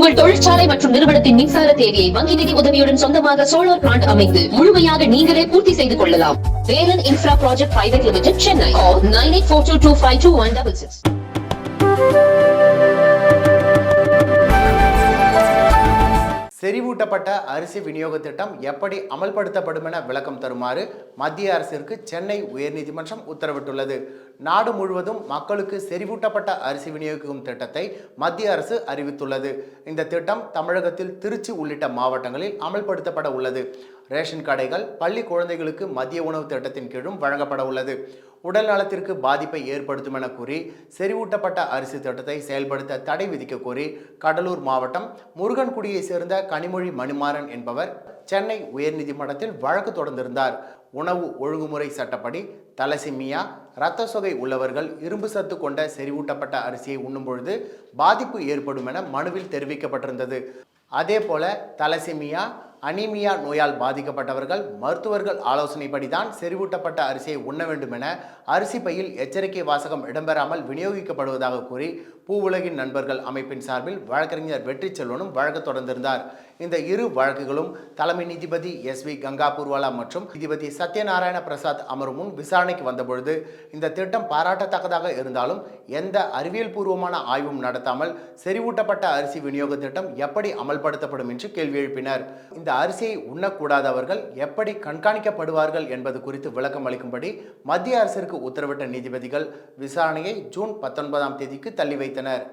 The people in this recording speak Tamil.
உங்கள் தொழிற்சாலை மற்றும் நிறுவனத்தின் மின்சார தேவையை வங்கி நிதி உதவியுடன் சொந்தமாக சோலார் பிளான்ட் அமைத்து முழுமையாக நீங்களே பூர்த்தி செய்து கொள்ளலாம். Velan infra project private limited Chennai nine eight four two two five two one double six செறிவூட்டப்பட்ட அரிசி விநியோக திட்டம் எப்படி அமல்படுத்தப்படும் என விளக்கம் தருமாறு மத்திய அரசிற்கு சென்னை உயர்நீதிமன்றம் உத்தரவிட்டுள்ளது. நாடு முழுவதும் மக்களுக்கு செறிவூட்டப்பட்ட அரிசி விநியோகிக்கும் திட்டத்தை மத்திய அரசு அறிவித்துள்ளது. இந்த திட்டம் தமிழகத்தில் திருச்சி உள்ளிட்ட மாவட்டங்களில் அமல்படுத்தப்பட உள்ளது. ரேஷன் கடைகள் பள்ளி குழந்தைகளுக்கு மதிய உணவு திட்டத்தின் கீழும் வழங்கப்பட உள்ளது. உடல் நலத்திற்கு பாதிப்பை ஏற்படுத்தும் என கூறி செறிவூட்டப்பட்ட அரிசி திட்டத்தை செயல்படுத்த தடை விதிக்க கோரி கடலூர் மாவட்டம் முருகன்குடியை சேர்ந்த கனிமொழி மணிமாறன் என்பவர் சென்னை உயர்நீதிமன்றத்தில் வழக்கு தொடர்ந்திருந்தார். உணவு ஒழுங்குமுறை சட்டப்படி தலசிமியா இரத்த சொகை உள்ளவர்கள் இரும்பு சத்து கொண்ட செறிவூட்டப்பட்ட அரிசியை உண்ணும் பொழுது பாதிப்பு ஏற்படும் என மனுவில் தெரிவிக்கப்பட்டிருந்தது. அதே போல தலசிமியா அனீமியா நோயால் பாதிக்கப்பட்டவர்கள் மருத்துவர்கள் ஆலோசனைப்படி தான் செறிவூட்டப்பட்ட அரிசியை உண்ண வேண்டும் என அரிசி பையில் எச்சரிக்கை வாசகம் இடம்பெறாமல் விநியோகிக்கப்படுவதாக கூறி பூ உலகின் நண்பர்கள் அமைப்பின் சார்பில் வழக்கறிஞர் வெற்றி செல்வனும் வழக்கு தொடர்ந்திருந்தார். இந்த இரு வழக்குகளும் தலைமை நீதிபதி எஸ் வி கங்கா பூர்வாலா மற்றும் நீதிபதி சத்யநாராயண பிரசாத் அமரும் முன் விசாரணைக்கு வந்தபொழுது இந்த திட்டம் பாராட்டத்தக்கதாக இருந்தாலும் எந்த அறிவியல் பூர்வமான ஆய்வும் நடத்தாமல் செறிவூட்டப்பட்ட அரிசி விநியோக திட்டம் எப்படி அமல்படுத்தப்படும் என்று கேள்வி எழுப்பினர். இந்த இந்த அரிசியை உண்ணக்கூடாதவர்கள் எப்படி கண்காணிக்கப்படுவார்கள் என்பது குறித்து விளக்கம் அளிக்கும்படி மத்திய அரசிற்கு உத்தரவிட்ட நீதிபதிகள் விசாரணையை ஜூன் பத்தொன்பதாம் தேதிக்கு தள்ளி வைத்தனர்.